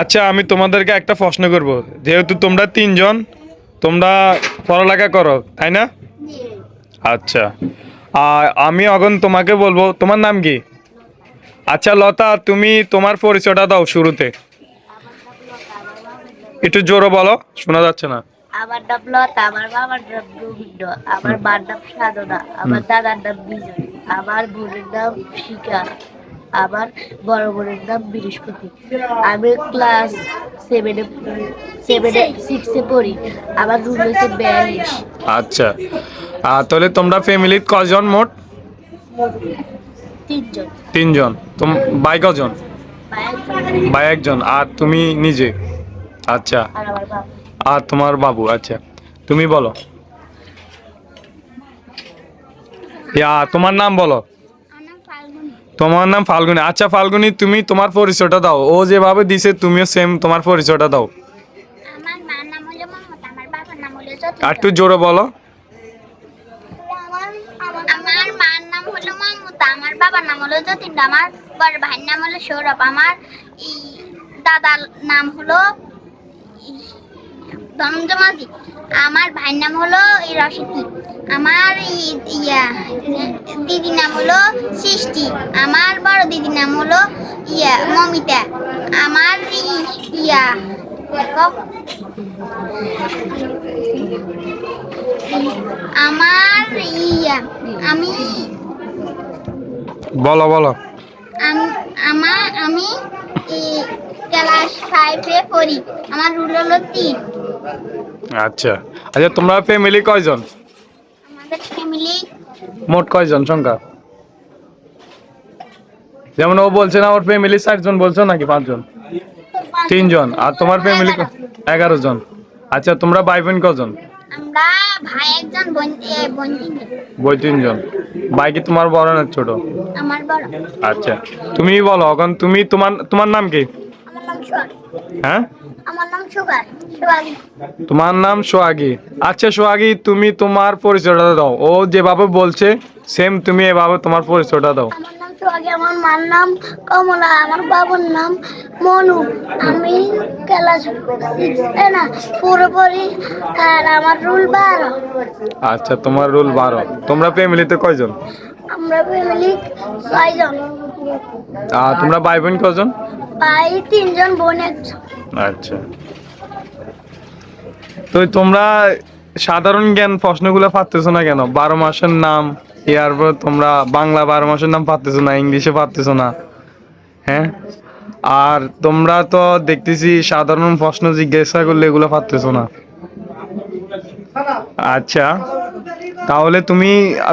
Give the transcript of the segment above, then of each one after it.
আচ্ছা আমি তোমাদেরকে একটা প্রশ্ন করব। যেহেতু তোমরা তিনজন তোমরা পড়ালেখা করো তাই না? আচ্ছা। আর আমি এখন তোমাকে বলব তোমার নাম কি? আচ্ছা লতা তুমি তোমার পরিচয়টা দাও শুরুতে। একটু জোরে বলো শোনা যাচ্ছে না। আমার নাম লতা আমার বাবার নাম রবীন্দ্র আমার মার নাম সাধনা আমার দাদার নাম বিজয় আমার বোনের নাম শিকা আমার বড় বোনের নাম বৃহস্পতি। আমি ক্লাস সেভেনে সেভেনে সিক্সে পড়ি আমার রুম হচ্ছে বিয়াল্লিশ। আচ্ছা। আর তাহলে তোমরা ফ্যামিলির কজন মোট? তিনজন। তিনজন। তোম বাই কজন? বা একজন। বাই একজন। আর তুমি নিজে? আচ্ছা। আর আর তোমার বাবু আচ্ছা। তুমি বলো। ইয়া তোমার নাম বলো। তোমার নাম ফাল্গুনি। আচ্ছা ফাল্গুনি তুমি তোমার পরিচয়টা দাও। ও যেভাবে দিছে তুমিও সেম তোমার পরিচয়টা দাও। আর একটু জোরে বলো। আমার মার নাম হলো মমতা আমার বাবার নাম হলো যতীন আমার বড় ভাইয়ের নাম হলো সৌরভ আমার দাদার নাম হলো ধনঞ্জয় মাঝি। আমার ভাইয়ের নাম হলো ই রশিদি আমার ইয়া দিদির নাম হলো সৃষ্টি। আমার বড় দিদির নাম হলো ইয়া মমিতা। আমার ইয়া আমার ইয়া আমি বলো বলো। আম- আমার আমি ক্লাস ফাইভে পড়ি। আমার রুল হলো তিন। আচ্ছা। আচ্ছা তোমরা ফ্যামিলি কয়জন? আমাদের ফ্যামিলি মোট কয়জন সংখ্যা? যেমন ও বলছে না ওর ফ্যামিলি চারজন বলছো নাকি পাঁচজন? তিনজন। আর তোমার ফ্যামিলি এগারো জন। আচ্ছা তোমরা ভাই বোন কজন? আমরা। বই তিনজন। ভাই কি তোমার বড় না ছোট? আচ্ছা। তুমি বলো এখন তুমি তোমার তোমার নাম কি? আমার হ্যাঁ? আমার নাম সোহাগী। তোমার নাম সোহাগী। আচ্ছা সোহাগী তুমি তোমার পরিচয়টা দাও। ও যেভাবে বলছে সেম তুমি এভাবে তোমার পরিচয়টা দাও। আমার আমার মার নাম কমলা আমার বাবার নাম মনু। আমি ক্লাস না পুরোপুরি আর আমার রুল বারো। আচ্ছা তোমার রুল বারো। তোমরা ফ্যামিলিতে কয়জন? আমরা ফ্যামিলি ছয়জন আর তোমরা ভাই বোন কজন? ভাই তিনজন বোন একজন আচ্ছা। তো তোমরা সাধারণ জ্ঞান প্রশ্নগুলো পারতেছো না কেন? বারো মাসের নাম এরপর তোমরা বাংলা বারো মাসের নাম পারতেছো না ইংলিশে পারতেছো না। হ্যাঁ? আর তোমরা তো দেখতেছি সাধারণ প্রশ্ন জিজ্ঞাসা করলে এগুলো পারতেছো না। আচ্ছা। তাহলে তুমি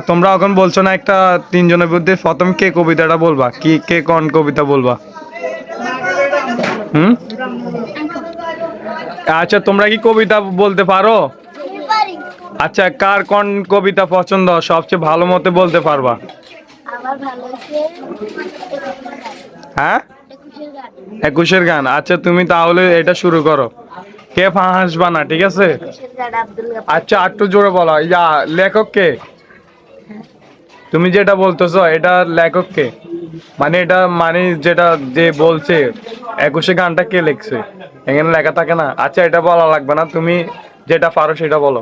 তোমরা এখন বলছো না একটা তিনজনের মধ্যে প্রথম কে কবিতাটা বলবা? কি কে কোন কবিতা বলবা? হুম? আচ্ছা তোমরা কি কবিতা বলতে পারো? আচ্ছা কার কোন কবিতা পছন্দ? সবচেয়ে ভালো মতে বলতে পারবা। হ্যাঁ? একুশের গান। আচ্ছা তুমি তাহলে এটা শুরু করো। কে হাসবা না, ঠিক আছে? আচ্ছা আটটু জোরে বলো, ইয়া, লেখক কে? তুমি যেটা বলতেছো, এটা লেখক কে? মানে এটা মানে যেটা যে বলছে, একুশে গানটা কে লিখছে? এখানে লেখা থাকে না। আচ্ছা এটা বলা লাগবে না, তুমি যেটা পারো সেটা বলো।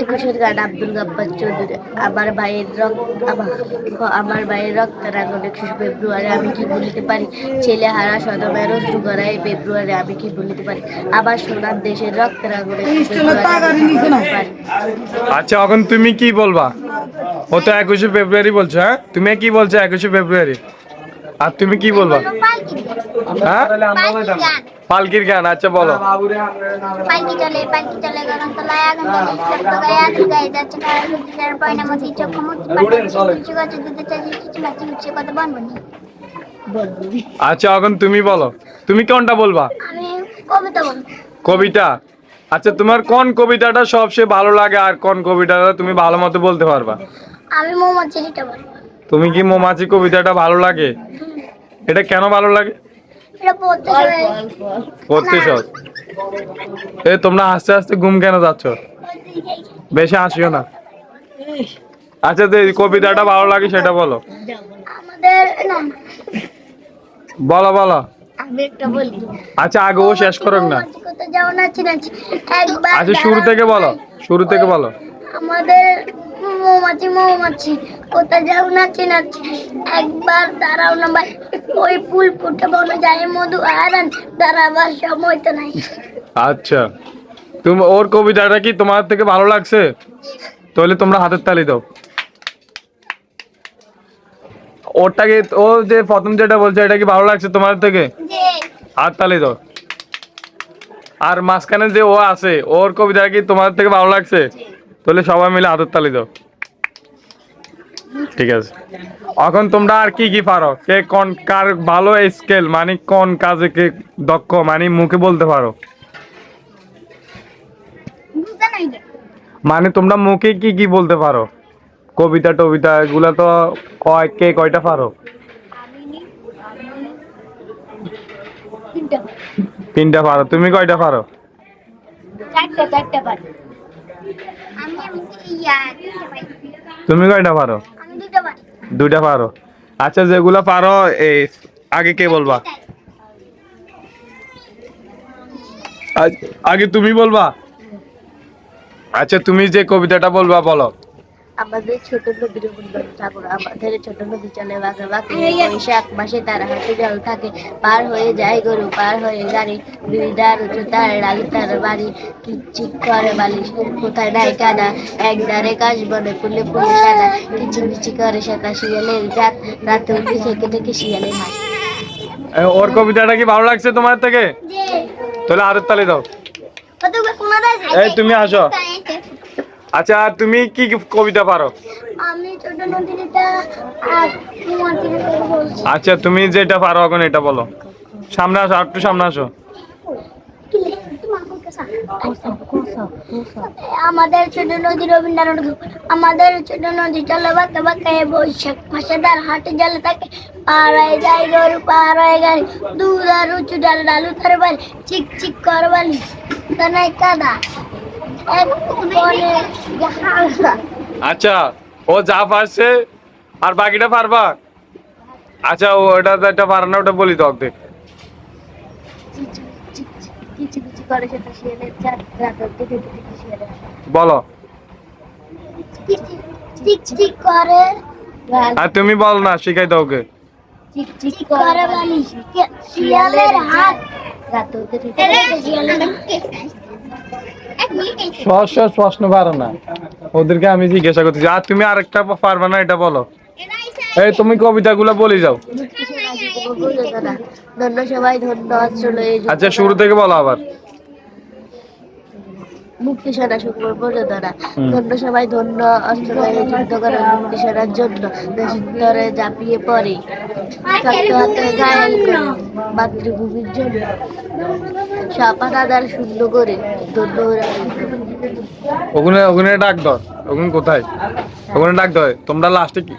একুশের গান আব্দুল গাব্বার চৌধুরী। আমার ভাইয়ের রক্ত আমার আমার ভাইয়ের রক্তের আগুন একুশে ফেব্রুয়ারি আমি কি বলিতে পারি? ছেলে হারা সদমের সুগরাই ফেব্রুয়ারি আমি কি বলিতে পারি? আবার সোনার দেশের রক্তের আগুন একুশে ফেব্রুয়ারি আমি কি বলিতে পারি? আচ্ছা এখন তুমি কি বলবা? ও তো একুশে ফেব্রুয়ারি বলছো হ্যাঁ? তুমি কি বলছো একুশে ফেব্রুয়ারি? আর তুমি কি বলবা? পালকির গান আচ্ছা বলো। পালকি চলে পালকি চলে গরম তলায় আগুন জ্বলে ছোট্ট গায়ে আগুন গায়ে যাচ্ছে কারা সুতির পয়না মতি চোখ মুখ কিছু গাছে দিতে চাইছি কিছু মাছি উঠছে কত বনবনি আচ্ছা এখন তুমি বলো। তুমি কোনটা বলবা? আমি কবিতা বলব। কবিতা? আচ্ছা তোমার কোন কবিতাটা সবচেয়ে ভালো লাগে আর কোন কবিতাটা তুমি ভালো মতো বলতে পারবা? আমি মৌমাছিটা বলব। তুমি কি মৌমাছি কবিতাটা ভালো লাগে? এটা কেন ভালো লাগে? হয় এ তোমরা আস্তে আস্তে ঘুম কেন যাচ্ছ? বেশি হাসিও না। আচ্ছা তো এই কবিতাটা ভালো লাগে সেটা বলো। বলো বলো। আমি একটা বলি। আচ্ছা আগে ও শেষ করুক না। আচ্ছা শুরু থেকে বলো শুরু থেকে বলো। আমাদের মৌমাছি মৌমাছি কোথায় যাও নাচি নাচি একবার দাঁড়াও না ভাই ওই ফুল ফুটে বলে যায় মধু আরান দাঁড়াবার সময় তো নাই। আচ্ছা তুমি ওর কবিতাটা কি তোমার থেকে ভালো লাগছে? তাহলে তোমরা হাতের তালি দাও। ওরটাকে ও যে প্রথম যেটা বলছে এটা কি ভালো লাগছে তোমার থেকে? হাত তালি দাও। আর মাঝখানে যে ও আছে ওর কবিতা কি তোমার থেকে ভালো লাগছে? তাহলে সবাই মিলে হাতের তালি দাও। ঠিক আছে। এখন তোমরা আর কি কি পারো? কে কোন কার ভালো স্কেল মানে কোন কাজে কে দক্ষ? মানে মুখে বলতে পারো। মানে তোমরা মুখে কি কি বলতে পারো? কবিতা টবিতা এগুলা তো কয় কে কয়টা পারো? তিনটা তিনটা পারো। তুমি কয়টা পারো? চারটা চারটা পারি আমি আমি ইয়া দুইটা পারি। তুমি কয়টা পারো? দুইটা পারো। আচ্ছা যেগুলো পারো, এই, আগে কে বলবা? আগে তুমি বলবা। আচ্ছা তুমি যে কবিতাটা বলবা, বলো। আমাদের ছোট নদীর বন্ধন ঠাকুর আমাদের ছোট নদী চলে বাঁকে বাঁকে বৈশাখ মাসে তার হাতে জল থাকে পার হয়ে যায় গরু পার হয়ে গাড়ি। দুই ডার উঁচু তার ডালি তার বাড়ি কিচিক করে বালিশ কোথায় নাই কাদা এক দারে কাশ বনে ফুলে ফুলে সাদা কিচি মিচি করে সেটা শিয়ালের জাত। রাতে উঠে থেকে থেকে শিয়ালের হাত। ওর কবিতাটা কি ভালো লাগছে তোমার থেকে? তাহলে হাতের তালি দাও? এই, তুমি আসো। আচ্ছা আর তুমি কি কি কবিতা পারো? আমি ছোট আর বলছি? আচ্ছা তুমি যেটা পারো এখন এটা বলো। সামনে আসো একটু সামনে আসো। আমাদের ছোট নদী রবীন্দ্রনাথ আমাদের ছোট নদী চলে বাঁকা বাঁকা বৈশাখ মাসে তার হাটে জলে থাকে। হয়ে যায় গরু পার হয়ে গাড়ি দুধ আর উঁচু ডাল ডালু তার বাড়ি চিক চিক কর বালি। নাই কাদা। আচ্ছা ও যা পারছে আর বাকিটা পারবা? আচ্ছা ও ওটা তো একটা পারে না ওটা বলি তো অর্ধেক। বলো। আর তুমি বল না শিখাই দাও ওকে। শিয়ালের হাত। সহজ সহজ প্রশ্ন পারো না। ওদেরকে আমি জিজ্ঞাসা করতেছি, আর তুমি আরেকটা পারবে না এটা বলো? এই তুমি কবিতাগুলো বলে যাও। আচ্ছা শুরু থেকে বলো আবার। মুক্তি সেনা শুক্র প্রযোজনা হুম। ধন্য সবাই ধন্য অস্ত্র যুদ্ধ করে মুক্তি সেনার জন্য দেশান্তরে ঝাঁপিয়ে পড়ে। শক্ত হাতে ঘায়াল করে মাতৃভূমির জন্য। সাপা দাদার শূন্য করে ধন্য ওরা ওখানে ওখানে ডাক দাও ওখানে কোথায়? ওখানে ডাক দাও তোমরা লাস্টে কি?